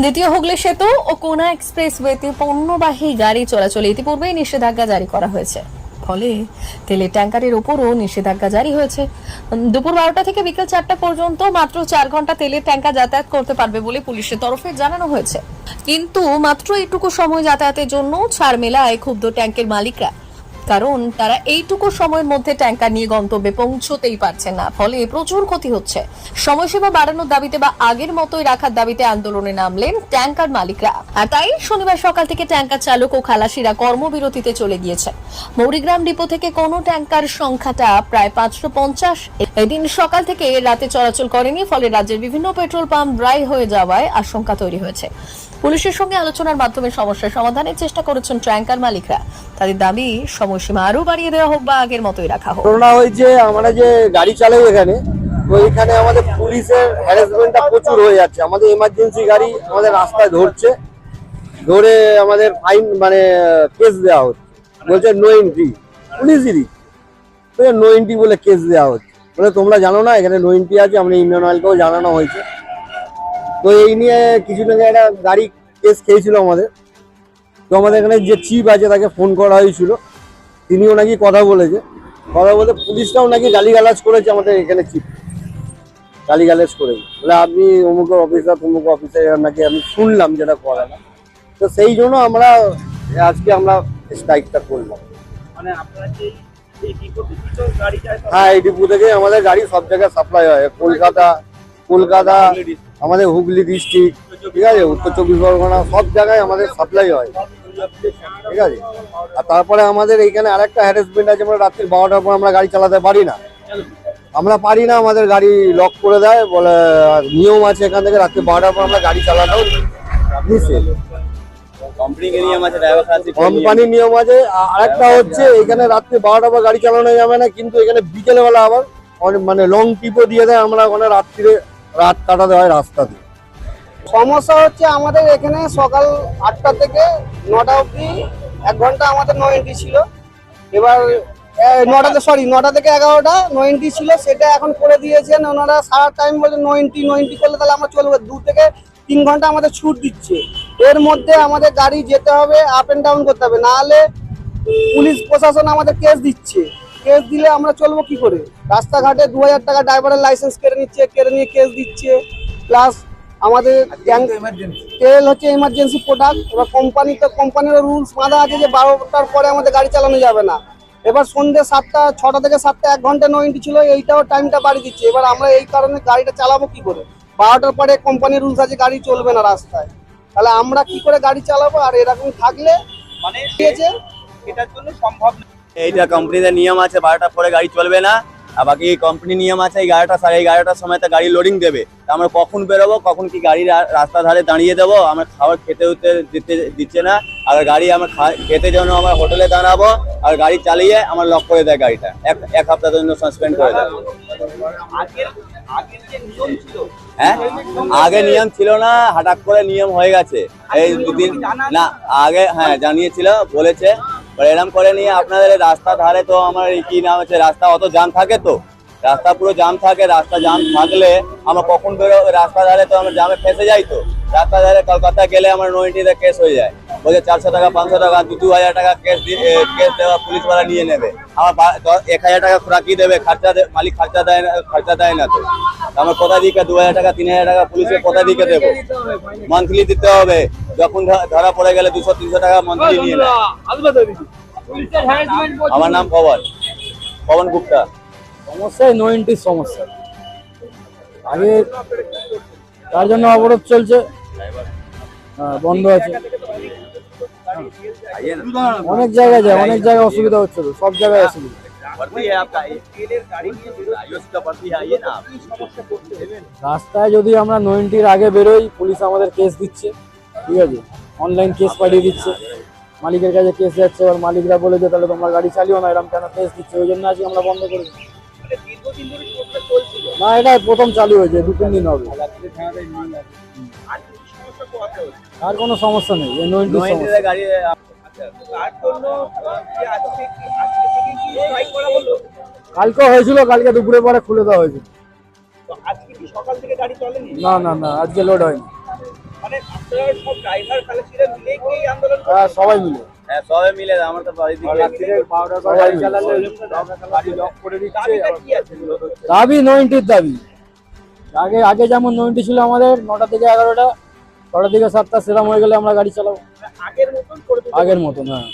দ্বিতীয় হুগলি সেতু ও কোনা এক্সপ্রেসওয়েতে পণ্যবাহী গাড়ি চলাচলে ইতিপূর্বেই নিষেধাজ্ঞা জারি করা হয়েছে। ফলে তেলের ট্যাঙ্কারের উপরও নিষেধাজ্ঞা জারি হয়েছে। দুপুর বারোটা থেকে বিকেল চারটা পর্যন্ত মাত্র চার ঘণ্টা তেলের ট্যাঙ্কার যাতায়াত করতে পারবে বলে পুলিশের তরফে জানানো হয়েছে। কিন্তু মাত্র এইটুকু সময় যাতায়াতের জন্য ছাড় মেলায় ক্ষুব্ধ ট্যাঙ্কের মালিকরা। কারণ তারা এইটুকু সময়ের মধ্যে ট্যাঙ্কার নিয়ে গন্তব্যে পৌঁছতেই পারছে না। ফলে প্রচুর ক্ষতি হচ্ছে। সময়সীমা বাড়ানোর দাবিতে বা আগের মতোই রাখার দাবিতে আন্দোলনে নামলেন ট্যাঙ্কার মালিকরা। আর তাই শনিবার সকাল থেকে ট্যাঙ্কার চালক ও খালাসিরা কর্মবিরতিতে চলে গিয়েছে মৌরিগ্রাম ডিপো থেকে কোনো ট্যাঙ্কার সংখ্যাটা প্রায় পাঁচশো পঞ্চাশ এদিন সকাল থেকে রাতে চলাচল করেনি, ফলে রাজ্যের বিভিন্ন পেট্রোল পাম্প ড্রাই হয়ে যাওয়ায় আশঙ্কা তৈরি হয়েছে। পুলিশের সঙ্গে আলোচনার মাধ্যমে সমস্যার সমাধানের চেষ্টা করেছেন ট্যাঙ্কার মালিকরা। তাদের দাবি, সময়সীমা আরও বাড়িয়ে দেওয়া হোক বা আগের মতোই রাখা হোক। ঘটনা হয়েছে আমরা যে গাড়ি চালাই এখানে, তো এখানে আমাদের পুলিশের হ্যারাসমেন্টটা প্রচুর হয়ে যাচ্ছে। আমাদের এমার্জেন্সি গাড়ি আমাদের রাস্তায় ধরছে, ধরে আমাদের ফাইন মানে কেস দেওয়া হচ্ছে। বলছে নো এন্ট্রি পুলিশই নো এন্ট্রি বলে কেস দেওয়া হচ্ছে। বলে, তোমরা জানো না, এখানে নো এন্ট্রি আছে, আমরা ইন্ডিয়ান অয়েলকেও জানানো হয়েছে। তো এই নিয়ে কিছুদিন আগে একটা গাড়ি কেস খেয়েছিল আমাদের। তো আমাদের এখানে যে চিপ আছে, তাকে ফোন করা হয়েছিল। তিনিও নাকি কথা বলেছে। কথা বলতে পুলিশটাও নাকি গালিগালাজ করেছে আমাদের এখানে চিপ গালিগালাজ করেছে। বলে, আপনি অমুক অফিসার, তমুক অফিসার নাকি আমি শুনলাম যেটা করা না। তো সেই জন্য আমরা আজকে আমরা স্ট্রাইকটা করলাম। মানে আপনারা হ্যাঁ এই ডিপু থেকে আমাদের গাড়ি সব জায়গায় সাপ্লাই হয়। কলকাতা কলকাতা, আমাদের হুগলি ডিস্ট্রিক্ট ঠিক আছে? উত্তর চব্বিশ পরগনা সব জায়গায় আমাদের সাপ্লাই হয়। ঠিক আছে? আর তারপরে আমাদের এইখানে আরেকটা হ্যারাসমেন্ট আছে, আমরা রাত্রি বারোটার পর আমরা গাড়ি চালাতে পারি না। আমরা পারি না আমাদের গাড়ি লক করে দেয়, বলে, নিয়ম আছে এখান থেকে রাত্রি বারোটার পর আমরা গাড়ি চালানো নিষেধ। কোম্পানির নিয়ম আছে আরেকটা হচ্ছে এখানে রাত্রি বারোটা পর গাড়ি চালানো যাবে না কিন্তু এখানে বিকেলবেলা আবার অনেক- মানে লং টিপও দিয়ে দেয় আমরা ওখানে রাত্রিরে রাত কাটাতে হয় রাস্তাতে। সমস্যা হচ্ছে আমাদের এখানে সকাল আটটা থেকে নটা অবধি এক ঘণ্টা আমাদের নো এন্ট্রি ছিল। এবার নটাতে সরি নটা থেকে এগারোটা নো এন্ট্রি ছিল সেটা এখন করে দিয়েছেন। ওনারা সারা টাইম বলে নো এন্ট্রি নো এন্ট্রি করলে তাহলে আমরা চলবো। দু থেকে তিন ঘণ্টা আমাদের ছুট দিচ্ছে। এর মধ্যে আমাদের গাড়ি যেতে হবে আপ এন্ড ডাউন করতে হবে। নাহলে পুলিশ প্রশাসন আমাদের কেস দিচ্ছে। কেস দিলে আমরা চলবো কি করে? রাস্তাঘাটে দু হাজার টাকা ড্রাইভারের লাইসেন্স কেড়ে নিচ্ছে কেড়ে নিয়ে কেস দিচ্ছে। প্লাস আমাদের তেল হচ্ছে এমার্জেন্সি প্রোডাক্ট এবার কোম্পানি তো কোম্পানির রুলস বাঁধা আছে যে বারোটার পরে আমাদের গাড়ি চালানো যাবে না। এবার সন্ধ্যে সাতটা ছটা থেকে সাতটা এক ঘণ্টা নয়টি ছিল এইটাও টাইমটা বাড়িয়ে দিচ্ছে। এবার আমরা এই কারণে গাড়িটা চালাবো কি করে? বারোটার পরে কোম্পানির রুলস আছে গাড়ি চলবে না রাস্তায়। তাহলে আমরা কি করে গাড়ি চালাবো? আর এরকম থাকলে মানে দিয়েছে এটার জন্য সম্ভব এইটা কোম্পানিদের নিয়ম আছে বারোটার পরে গাড়ি চলবে না। আর বাকি কোম্পানি নিয়ম আছে এই গাড়িটা সাড়ে এগারোটার সময় তো গাড়ি লোডিং দেবে। তা আমরা কখন বেরোবো? কখন কি গাড়ি রা- রাস্তার ধারে দাঁড়িয়ে দেবো? আমরা খাবার খেতে উঠতে দিতে দিচ্ছে না। আর গাড়ি আমরা খেতে জন্য আমার হোটেলে দাঁড়াবো আর গাড়ি চালিয়ে আমার লক করে দেয় গাড়িটা। এক এক সপ্তাহের জন্য সাসপেন্ড করে দেয়। হ্যাঁ? আগে নিয়ম ছিল না হঠাৎ করে নিয়ম হয়ে গেছে। এই দুদিন না আগে হ্যাঁ জানিয়েছিল বলেছে। এরম করে নিয়ে আপনাদের রাস্তা ধারে তো আমার কি নাম আছে রাস্তা অত জাম থাকে তো? রাস্তা পুরো জাম থাকে রাস্তা জাম থাকলে আমরা কখন বেরো রাস্তা ধারে তো আমরা জামে ফেসে যাই তো? রাস্তা ধারে কলকাতা গেলে আমার নয়টিতে কেস হয়ে যায়। বলছে চারশো টাকা পাঁচশো টাকা দু হাজার টাকা কেস কেস দেওয়া পুলিশওয়ালা নিয়ে নেবে। আমার এক হাজার টাকা খোরাকি দেবে খরচা মালিক খরচা দেয় না খরচা দেয় না তো। আমার কোথা দিকে দু হাজার টাকা তিন হাজার টাকা পুলিশকে কোথা দিকে দেবো। মান্থলি দিতে হবে। যখন ধরা পড়ে গেলে দুশো তিনশো টাকা মান্থলি নিয়ে নেয় আমার নাম পবন। পবন গুপ্তা। সমস্যাই নো এন্ট্রির সমস্যা। আগে তার জন্য অবরোধ চলছে। হ্যাঁ, বন্ধ আছে। অনেক জায়গায় যায়, অনেক জায়গায় অসুবিধা হচ্ছে সব জায়গায় অসুবিধা রাস্তায় যদি আমরা নয়েন্টির আগে বেরোই, পুলিশ আমাদের কেস দিচ্ছে, ঠিক আছে? অনলাইন কেস পাঠিয়ে দিচ্ছে। মালিকের কাছে কেস যাচ্ছে, এবার মালিকরা বলে যে, তাহলে তোমরা গাড়ি চালিও না এরকম কেন কেস দিচ্ছে? ওই জন্য আজকে আমরা বন্ধ করে না এটা প্রথম চালু হয়েছে দু তিন দিন হবে। আর কোনো সমস্যা নেই গাড়ি তার জন্য কি আজকে কি আজকে থেকে কি স্ট্রাইক করা হলো? কালকে হয়েছিল কালকে দুপুরে পরে খুলে দেওয়া হয়েছিল। তো আজকে কি সকাল থেকে গাড়ি চলেনি? না না না আজকে লোড হয়নি। মানে হ্যাঁ সবাই মিলে। হ্যাঁ সবাই মিলে আমার তো বাড়ি দাবি নয়নটির দাবি। আগে আগে যেমন নয়নটি ছিল আমাদের নটা থেকে এগারোটা ছটা থেকে সাতটা সেরাম হয়ে গেলে আমরা গাড়ি চালাবো। আগের মতন হ্যাঁ।